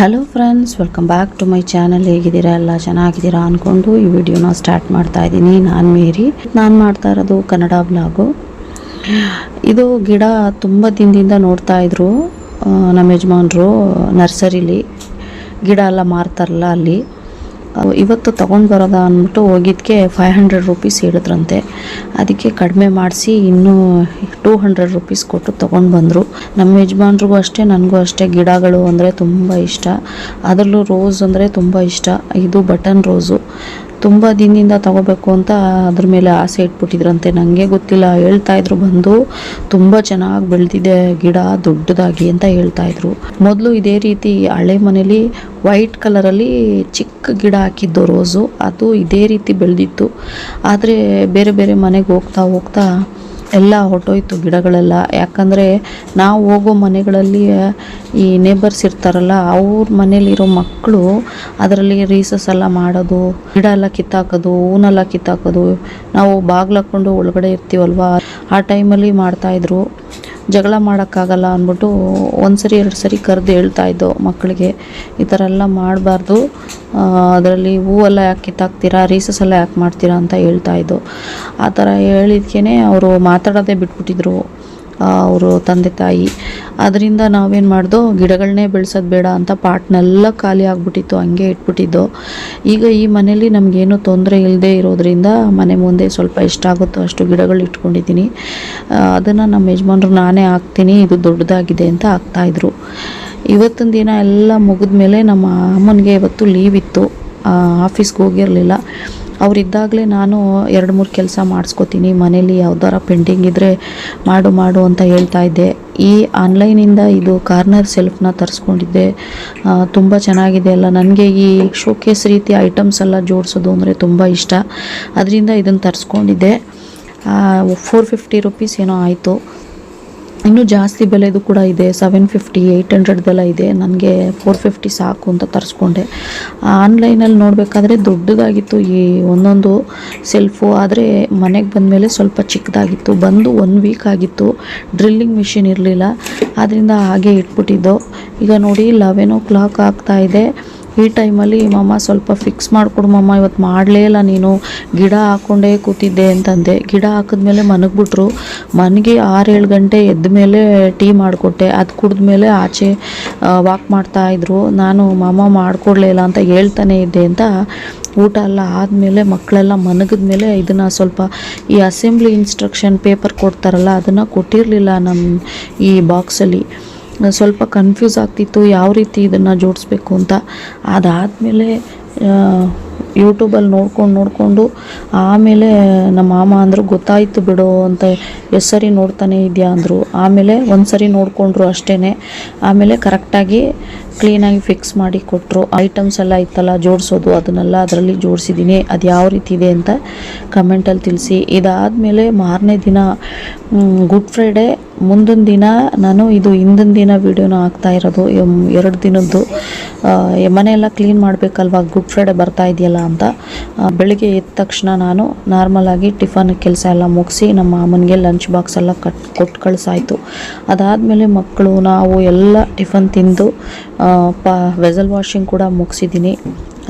Hello friends welcome back to my channel ಹೇಗಿದ್ದೀರಾ? ಎಲ್ಲ ಚೆನ್ನಾಗಿದ್ದೀರಾ ಅಂದ್ಕೊಂಡು ಈ ವಿಡಿಯೋನ ಸ್ಟಾರ್ಟ್ ಮಾಡ್ತಾ ಇದ್ದೀನಿ. ನಾನು ಮೇರಿ. ನಾನು ಮಾಡ್ತಾ ಇರೋದು ಕನ್ನಡ ಬ್ಲಾಗು ಇದು ಗಿಡ ತುಂಬ ದಿನದಿಂದ ನೋಡ್ತಾ ಇದ್ರು ನಮ್ಮ ಯಜಮಾನರು, ನರ್ಸರಿಲಿ. ಗಿಡ ಎಲ್ಲ ಮಾರ್ತಾರಲ್ಲ ಅಲ್ಲಿ. ಇವತ್ತು ತೊಗೊಂಡು ಬರೋದ ಅಂದ್ಬಿಟ್ಟು ಹೋಗಿದ್ದಕ್ಕೆ ಫೈವ್ ಹಂಡ್ರೆಡ್ ರುಪೀಸ್ ಹೇಳಿದ್ರಂತೆ. ಅದಕ್ಕೆ ಕಡಿಮೆ ಮಾಡಿಸಿ ಇನ್ನೂ ಟೂ ಹಂಡ್ರೆಡ್ ರುಪೀಸ್ ಕೊಟ್ಟು ತೊಗೊಂಡು ಬಂದರು. ನಮ್ಮ ಯಜಮಾನ್ರಿಗೂ ಅಷ್ಟೇ, ನನಗೂ ಅಷ್ಟೇ ಗಿಡಗಳು ಅಂದರೆ ತುಂಬ ಇಷ್ಟ. ಅದರಲ್ಲೂ ರೋಸ್ ಅಂದರೆ ತುಂಬ ಇಷ್ಟ. ಇದು ಬಟನ್ ರೋಸು ತುಂಬ ದಿನದಿಂದ ತಗೋಬೇಕು ಅಂತ ಅದ್ರ ಮೇಲೆ ಆಸೆ ಇಟ್ಬಿಟ್ಟಿದ್ರಂತೆ. ನನಗೆ ಗೊತ್ತಿಲ್ಲ, ಹೇಳ್ತಾ ಇದ್ರು ಬಂದು. ತುಂಬ ಚೆನ್ನಾಗಿ ಬೆಳೆದಿದೆ ಗಿಡ, ದೊಡ್ಡದಾಗಿ ಅಂತ ಹೇಳ್ತಾ ಇದ್ರು. ಮೊದಲು ಇದೇ ರೀತಿ ಹಳೆ ಮನೇಲಿ ವೈಟ್ ಕಲರಲ್ಲಿ ಚಿಕ್ಕ ಗಿಡ ಹಾಕಿದ್ದು ರೋಸು. ಅದು ಇದೇ ರೀತಿ ಬೆಳೆದಿತ್ತು. ಆದರೆ ಬೇರೆ ಬೇರೆ ಮನೆಗೆ ಹೋಗ್ತಾ ಹೋಗ್ತಾ ಎಲ್ಲ ಹೊರ್ಟೋಯ್ತು ಗಿಡಗಳೆಲ್ಲ. ಯಾಕಂದರೆ ನಾವು ಹೋಗೋ ಮನೆಗಳಲ್ಲಿ ಈ ನೇಬರ್ಸ್ ಇರ್ತಾರಲ್ಲ, ಅವ್ರ ಮನೇಲಿರೋ ಮಕ್ಕಳು ಅದರಲ್ಲಿ ರೀಸಸ್ ಎಲ್ಲ ಮಾಡೋದು, ಗಿಡ ಎಲ್ಲ ಕಿತ್ತಾಕೋದು, ಹೂನೆಲ್ಲ ಕಿತ್ತಾಕೋದು. ನಾವು ಬಾಗ್ಲು ಹಾಕ್ಕೊಂಡು ಒಳಗಡೆ ಇರ್ತೀವಲ್ವ? ಆ ಟೈಮಲ್ಲಿ ಮಾಡ್ತಾಯಿದ್ರು ಜಗಳ ಮಾಡೋಕ್ಕಾಗಲ್ಲ ಅಂದ್ಬಿಟ್ಟು ಒಂದು ಸರಿ ಎರಡು ಸರಿ ಕರೆದು ಹೇಳ್ತಾಯಿದ್ದೋ ಮಕ್ಕಳಿಗೆ ಈ ಥರ ಎಲ್ಲ ಮಾಡಬಾರ್ದು. ಅದರಲ್ಲಿ ಹೂವೆಲ್ಲ ಯಾಕೆ ಕಿತ್ತಾಕ್ತೀರಾ? ರೀಸಸ್ ಎಲ್ಲ ಯಾಕೆ ಮಾಡ್ತೀರಾ ಅಂತ ಹೇಳ್ತಾ ಇದ್ದು. ಆ ಥರ ಹೇಳಿದ್ಕೇ ಅವರು ಮಾತಾಡೋದೇ ಬಿಟ್ಬಿಟ್ಟಿದ್ರು ಅವರು ತಂದೆ ತಾಯಿ. ಅದರಿಂದ ನಾವೇನು ಮಾಡ್ದೋ ಗಿಡಗಳನ್ನೇ ಬೆಳೆಸೋದು ಬೇಡ ಅಂತ ಪಾಟ್ನೆಲ್ಲ ಖಾಲಿ ಆಗಿಬಿಟ್ಟಿತ್ತು, ಹಂಗೆ ಇಟ್ಬಿಟ್ಟಿದ್ದು. ಈಗ ಈ ಮನೇಲಿ ನಮಗೇನು ತೊಂದರೆ ಇಲ್ಲದೆ ಇರೋದ್ರಿಂದ ಮನೆ ಮುಂದೆ ಸ್ವಲ್ಪ ಇಷ್ಟ ಆಗುತ್ತೋ ಅಷ್ಟು ಗಿಡಗಳು ಇಟ್ಕೊಂಡಿದ್ದೀನಿ. ಅದನ್ನು ನಮ್ಮ ಯಜಮಾನ್ರು ನಾನೇ ಹಾಕ್ತೀನಿ, ಇದು ದೊಡ್ಡದಾಗಿದೆ ಅಂತ ಹಾಕ್ತಾಯಿದ್ರು ಇವತ್ತಿನ ದಿನ ಎಲ್ಲ ಮುಗಿದ ಮೇಲೆ ನಮ್ಮ ಅಮ್ಮನಿಗೆ ಇವತ್ತು ಲೀವ್ ಇತ್ತು. ಆಫೀಸ್ಗೆ ಹೋಗಿರಲಿಲ್ಲ. ಅವರಿದ್ದಾಗಲೇ ನಾನು ಎರಡು ಮೂರು ಕೆಲಸ ಮಾಡಿಸ್ಕೋತೀನಿ. ಮನೇಲಿ ಯಾವ್ದಾರ ಪೆಂಡಿಂಗ್ ಇದ್ದರೆ ಮಾಡು ಮಾಡು ಅಂತ ಹೇಳ್ತಾ ಇದ್ದೆ. ಈ ಆನ್ಲೈನಿಂದ ಇದು ಕಾರ್ನರ್ ಸೆಲ್ಫ್ನ ತರಿಸ್ಕೊಂಡಿದ್ದೆ. ತುಂಬ ಚೆನ್ನಾಗಿದೆ ಅಲ್ಲ ನನಗೆ ಈ ಶೋಕೇಸ್ ರೀತಿ ಐಟಮ್ಸ್ ಎಲ್ಲ ಜೋಡಿಸೋದು ಅಂದರೆ ತುಂಬ ಇಷ್ಟ. ಅದರಿಂದ ಇದನ್ನು ತರಿಸ್ಕೊಂಡಿದ್ದೆ. ಫೋರ್ ಫಿಫ್ಟಿ ರುಪೀಸ್ ಏನೋ ಆಯಿತು. ಇನ್ನೂ ಜಾಸ್ತಿ ಬೆಲೆದು ಕೂಡ ಇದೆ. ಸೆವೆನ್ ಫಿಫ್ಟಿ ಏಯ್ಟ್ ಹಂಡ್ರೆಡ್ದೆಲ್ಲ ಇದೆ. ನನಗೆ ಫೋರ್ ಫಿಫ್ಟಿ ಸಾಕು ಅಂತ ತರಿಸ್ಕೊಂಡೆ. ಆನ್ಲೈನಲ್ಲಿ ನೋಡಬೇಕಾದ್ರೆ ದೊಡ್ಡದಾಗಿತ್ತು ಈ ಒಂದೊಂದು ಸೆಲ್ಫು ಆದರೆ ಮನೆಗೆ ಬಂದಮೇಲೆ ಸ್ವಲ್ಪ ಚಿಕ್ಕದಾಗಿತ್ತು. ಬಂದು ಒನ್ ವೀಕ್ ಆಗಿತ್ತು. ಡ್ರಿಲ್ಲಿಂಗ್ ಮಿಷಿನ್ ಇರಲಿಲ್ಲ. ಆದ್ದರಿಂದ ಹಾಗೆ ಇಟ್ಬಿಟ್ಟಿದ್ದು. ಈಗ ನೋಡಿ ಲೆವೆನ್ ಓ ಕ್ಲಾಕ್ ಆಗ್ತಾ ಇದೆ. ಈ ಟೈಮಲ್ಲಿ ಮಮ್ಮ ಸ್ವಲ್ಪ ಫಿಕ್ಸ್ ಮಾಡಿಕೊಡು ಮಮ್ಮ ಇವತ್ತು ಮಾಡಲೇ ಇಲ್ಲ ನೀನು. ಗಿಡ ಹಾಕ್ಕೊಂಡೇ ಕೂತಿದ್ದೆ ಅಂತಂದೆ. ಗಿಡ ಹಾಕಿದ್ಮೇಲೆ ಮನಗ್ಬಿಟ್ರು. ಮನೆಗೆ ಆರು ಏಳು ಗಂಟೆ ಎದ್ದ ಮೇಲೆ ಟೀ ಮಾಡಿಕೊಟ್ಟೆ. ಅದು ಕುಡಿದ್ಮೇಲೆ ಆಚೆ ವಾಕ್ ಮಾಡ್ತಾ ಇದ್ರು. ನಾನು ಮಮ್ಮ ಮಾಡಿಕೊಡ್ಲೇ ಇಲ್ಲ ಅಂತ ಹೇಳ್ತಾನೆ ಇದ್ದೆ ಅಂತ ಊಟ ಎಲ್ಲ ಆದಮೇಲೆ ಮಕ್ಕಳೆಲ್ಲ ಮನಗಿದ್ಮೇಲೆ ಇದನ್ನು ಸ್ವಲ್ಪ ಈ ಅಸೆಂಬ್ಲಿ ಇನ್ಸ್ಟ್ರಕ್ಷನ್ ಪೇಪರ್ ಕೊಡ್ತಾರಲ್ಲ, ಅದನ್ನು ಕೊಟ್ಟಿರಲಿಲ್ಲ ನಮ್ಮ ಈ ಬಾಕ್ಸಲ್ಲಿ ಸ್ವಲ್ಪ ಕನ್ಫ್ಯೂಸ್ ಆಗ್ತಿತ್ತು ಯಾವ ರೀತಿ ಇದನ್ನು ಜೋಡಿಸ್ಬೇಕು ಅಂತ. ಅದಾದಮೇಲೆ ಯೂಟ್ಯೂಬಲ್ಲಿ ನೋಡ್ಕೊಂಡು ನೋಡಿಕೊಂಡು, ಆಮೇಲೆ ನಮ್ಮ ಮಾಮ ಅಂದರು, ಗೊತ್ತಾಯಿತು ಬಿಡು ಅಂತ ಎಷ್ಟು ಸರಿ ನೋಡ್ತಾನೆ ಇದೆಯಾ? ಅಂದರು. ಆಮೇಲೆ ಒಂದು ಸರಿ ನೋಡಿಕೊಂಡ್ರು ಅಷ್ಟೇ ಆಮೇಲೆ ಕರೆಕ್ಟಾಗಿ ಕ್ಲೀನಾಗಿ ಫಿಕ್ಸ್ ಮಾಡಿ ಕೊಟ್ಟರು ಐಟಮ್ಸ್ ಎಲ್ಲ ಇತ್ತಲ್ಲ, ಜೋಡಿಸೋದು, ಅದನ್ನೆಲ್ಲ ಅದರಲ್ಲಿ ಜೋಡಿಸಿದ್ದೀನಿ ಅದು ಯಾವ ರೀತಿ ಇದೆ ಅಂತ ಕಮೆಂಟಲ್ಲಿ ತಿಳಿಸಿ. ಇದಾದಮೇಲೆ ಮಾರನೇ ದಿನ ಗುಡ್ ಫ್ರೈಡೇ ಮುಂದಿನ ದಿನ ನಾನು ಇದು ಹಿಂದಿನ ದಿನ ವೀಡಿಯೋನ ಹಾಕ್ತಾ ಇರೋದು. ಎರಡು ದಿನದ್ದು. ಮನೆಯೆಲ್ಲ ಕ್ಲೀನ್ ಮಾಡಬೇಕಲ್ವ? ಗುಡ್ ಫ್ರೈಡೆ ಬರ್ತಾ ಇದೆಯಲ್ಲ? ಅಂತ. ಬೆಳಿಗ್ಗೆ ಎದ್ದ ತಕ್ಷಣ ನಾನು ನಾರ್ಮಲಾಗಿ ಟಿಫನ್ ಕೆಲಸ ಎಲ್ಲ ಮುಗಿಸಿ ನಮ್ಮ ಅಮ್ಮನಿಗೆ ಲಂಚ್ ಬಾಕ್ಸ್ ಎಲ್ಲ ಕಟ್ ಕೊಟ್ಟು ಕಳಿಸಾಯ್ತು. ಅದಾದಮೇಲೆ ಮಕ್ಕಳು, ನಾವು ಎಲ್ಲ ಟಿಫನ್ ತಿಂದು ಪಾ ವೆಸಲ್ ವಾಷಿಂಗ್ ಕೂಡ ಮುಗಿಸಿದ್ದೀನಿ.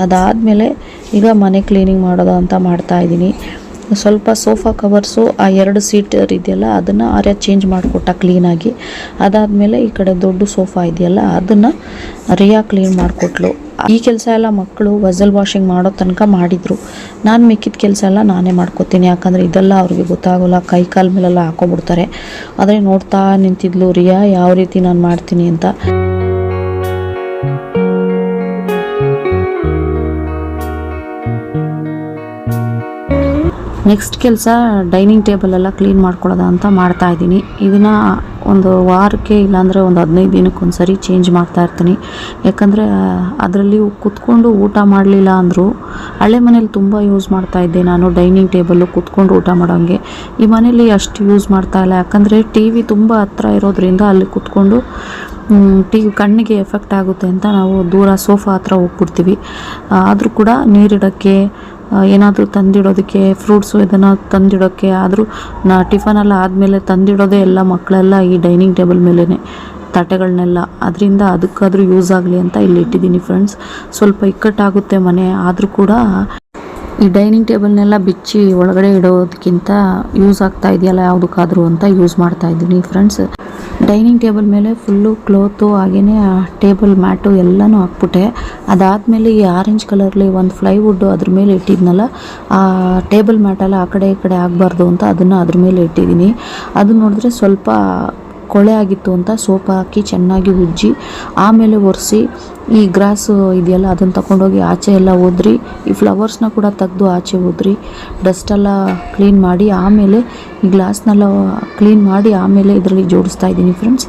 ಅದಾದಮೇಲೆ ಈಗ ಮನೆ ಕ್ಲೀನಿಂಗ್ ಮಾಡೋದು ಅಂತ ಮಾಡ್ತಾ ಇದ್ದೀನಿ. ಸ್ವಲ್ಪ ಸೋಫಾ ಕವರ್ಸು ಆ ಎರಡು ಸೀಟ್ ಇದೆಯಲ್ಲ, ಅದನ್ನು ಆರ್ಯ ಚೇಂಜ್ ಮಾಡಿಕೊಟ್ಟ ಕ್ಲೀನಾಗಿ ಅದಾದಮೇಲೆ ಈ ಕಡೆ ದೊಡ್ಡ ಸೋಫಾ ಇದೆಯಲ್ಲ, ಅದನ್ನು ರಿಯಾ ಕ್ಲೀನ್ ಮಾಡಿಕೊಟ್ಲು. ಈ ಕೆಲಸ ಎಲ್ಲ ಮಕ್ಕಳು ವಜಲ್ ವಾಷಿಂಗ್ ಮಾಡೋ ತನಕ ಮಾಡಿದರು. ನಾನು ಮಿಕ್ಕಿದ ಕೆಲಸ ಎಲ್ಲ ನಾನೇ ಮಾಡ್ಕೊತೀನಿ. ಯಾಕಂದರೆ ಇದೆಲ್ಲ ಅವ್ರಿಗೆ ಗೊತ್ತಾಗೋಲ್ಲ. ಕೈ ಕಾಲ ಮೇಲೆಲ್ಲ ಹಾಕೋಬಿಡ್ತಾರೆ. ಆದರೆ ನೋಡ್ತಾ ನಿಂತಿದ್ಲು ರಿಯಾ, ಯಾವ ರೀತಿ ನಾನು ಮಾಡ್ತೀನಿ ಅಂತ. ನೆಕ್ಸ್ಟ್ ಕೆಲಸ ಡೈನಿಂಗ್ ಟೇಬಲ್ ಎಲ್ಲ ಕ್ಲೀನ್ ಮಾಡ್ಕೊಳ್ಳೋದ ಅಂತ ಮಾಡ್ತಾ ಇದ್ದೀನಿ. ಇದನ್ನು ಒಂದು ವಾರಕ್ಕೆ ಇಲ್ಲಾಂದರೆ ಒಂದು ಹದಿನೈದು ದಿನಕ್ಕೆ ಒಂದು ಸರಿ ಚೇಂಜ್ ಮಾಡ್ತಾ ಇರ್ತೀನಿ. ಯಾಕಂದರೆ ಅದರಲ್ಲಿ ಕುತ್ಕೊಂಡು ಊಟ ಮಾಡಲಿಲ್ಲ ಅಂದರೂ ಹಳೆ ಮನೇಲಿ ತುಂಬ ಯೂಸ್ ಮಾಡ್ತಾ ಇದ್ದೆ ನಾನು ಡೈನಿಂಗ್ ಟೇಬಲ್ಲು ಕುತ್ಕೊಂಡು ಊಟ ಮಾಡೋಂಗೆ. ಈ ಮನೇಲಿ ಅಷ್ಟು ಯೂಸ್ ಮಾಡ್ತಾ ಇಲ್ಲ. ಯಾಕಂದರೆ ಟಿ ವಿ ತುಂಬ ಹತ್ರ ಇರೋದ್ರಿಂದ ಅಲ್ಲಿ ಕುತ್ಕೊಂಡು ಟಿ ಕಣ್ಣಿಗೆ ಎಫೆಕ್ಟ್ ಆಗುತ್ತೆ ಅಂತ ನಾವು ದೂರ ಸೋಫಾ ಹತ್ರ ಹೋಗ್ಬಿಡ್ತೀವಿ. ಆದರೂ ಕೂಡ ನೀರಿಡೋಕ್ಕೆ ಏನಾದರೂ ತಂದಿಡೋದಕ್ಕೆ ಫ್ರೂಟ್ಸು ಇದನ್ನು ತಂದಿಡೋಕ್ಕೆ, ಆದರೂ ನಾ ಟಿಫನೆಲ್ಲ ಆದಮೇಲೆ ತಂದಿಡೋದೇ ಎಲ್ಲ ಮಕ್ಕಳೆಲ್ಲ ಈ ಡೈನಿಂಗ್ ಟೇಬಲ್ ಮೇಲೇ ತಟ್ಟೆಗಳನ್ನೆಲ್ಲ ಅದರಿಂದ ಅದಕ್ಕಾದರೂ ಯೂಸ್ ಆಗಲಿ ಅಂತ ಇಲ್ಲಿ ಇಟ್ಟಿದ್ದೀನಿ ಫ್ರೆಂಡ್ಸ್ ಸ್ವಲ್ಪ ಇಕ್ಕಟ್ಟಾಗುತ್ತೆ ಮನೆ, ಆದರೂ ಕೂಡ ಈ ಡೈನಿಂಗ್ ಟೇಬಲ್ನೆಲ್ಲ ಬಿಚ್ಚಿ ಒಳಗಡೆ ಇಡೋದಕ್ಕಿಂತ ಯೂಸ್ ಆಗ್ತಾ ಇದೆಯಲ್ಲ, ಯಾವುದಕ್ಕಾದ್ರೂ ಅಂತ ಯೂಸ್ ಮಾಡ್ತಾ ಇದ್ದೀನಿ ಫ್ರೆಂಡ್ಸ್ ಡೈನಿಂಗ್ ಟೇಬಲ್ ಮೇಲೆ ಫುಲ್ಲು ಕ್ಲೋತು ಹಾಗೆಯೇ ಟೇಬಲ್ ಮ್ಯಾಟು ಎಲ್ಲನೂ ಹಾಕ್ಬಿಟ್ಟೆ. ಅದಾದಮೇಲೆ ಈ ಆರೆಂಜ್ ಕಲರ್ಲಿ ಒಂದು ಫ್ಲೈವುಡ್ಡು ಅದ್ರ ಮೇಲೆ ಇಟ್ಟಿದ್ನಲ್ಲ, ಆ ಟೇಬಲ್ ಮ್ಯಾಟೆಲ್ಲ ಆ ಕಡೆ ಈ ಕಡೆ ಆಗಬಾರ್ದು ಅಂತ ಅದನ್ನು ಅದ್ರ ಮೇಲೆ ಇಟ್ಟಿದ್ದೀನಿ. ಅದು ನೋಡಿದ್ರೆ ಸ್ವಲ್ಪ ಕೊಳೆ ಆಗಿತ್ತು ಅಂತ ಸೋಪ್ ಹಾಕಿ ಚೆನ್ನಾಗಿ ಉಜ್ಜಿ, ಆಮೇಲೆ ಒರೆಸಿ ಈ ಗ್ರಾಸು ಇದೆಯಲ್ಲ ಅದನ್ನು ತಗೊಂಡೋಗಿ ಆಚೆ ಎಲ್ಲ ಒದ್ರಿ, ಈ ಫ್ಲವರ್ಸ್ನ ಕೂಡ ತೆಗೆದು ಆಚೆ ಒದ್ರಿ ಡಸ್ಟೆಲ್ಲ ಕ್ಲೀನ್ ಮಾಡಿ, ಆಮೇಲೆ ಈ ಗ್ಲಾಸ್ನೆಲ್ಲ ಕ್ಲೀನ್ ಮಾಡಿ ಆಮೇಲೆ ಇದರಲ್ಲಿ ಜೋಡಿಸ್ತಾ ಇದ್ದೀನಿ ಫ್ರೆಂಡ್ಸ್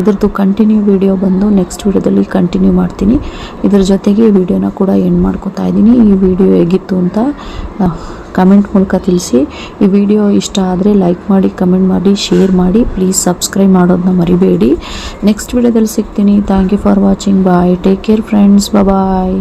ಇದ್ರದ್ದು ಕಂಟಿನ್ಯೂ ವಿಡಿಯೋ ಬಂದು ನೆಕ್ಸ್ಟ್ ವಿಡಿಯೋದಲ್ಲಿ ಕಂಟಿನ್ಯೂ ಮಾಡ್ತೀನಿ. ಇದ್ರ ಜೊತೆಗೆ ಈ ವಿಡಿಯೋನ ಕೂಡ ಎಂಡ್ ಮಾಡ್ಕೊತಾ ಇದ್ದೀನಿ. ಈ ವಿಡಿಯೋ ಹೇಗಿತ್ತು ಅಂತ ಕಮೆಂಟ್ ಮೂಲಕ ತಿಳಿಸಿ. ಈ ವಿಡಿಯೋ ಇಷ್ಟ ಆದರೆ ಲೈಕ್ ಮಾಡಿ, ಕಮೆಂಟ್ ಮಾಡಿ, ಶೇರ್ ಮಾಡಿ. ಪ್ಲೀಸ್ ಸಬ್ಸ್ಕ್ರೈಬ್ ಮಾಡೋದನ್ನ ಮರಿಬೇಡಿ. ನೆಕ್ಸ್ಟ್ ವಿಡಿಯೋದಲ್ಲಿ ಸಿಗ್ತೀನಿ. Thank you for watching bye take care friends bye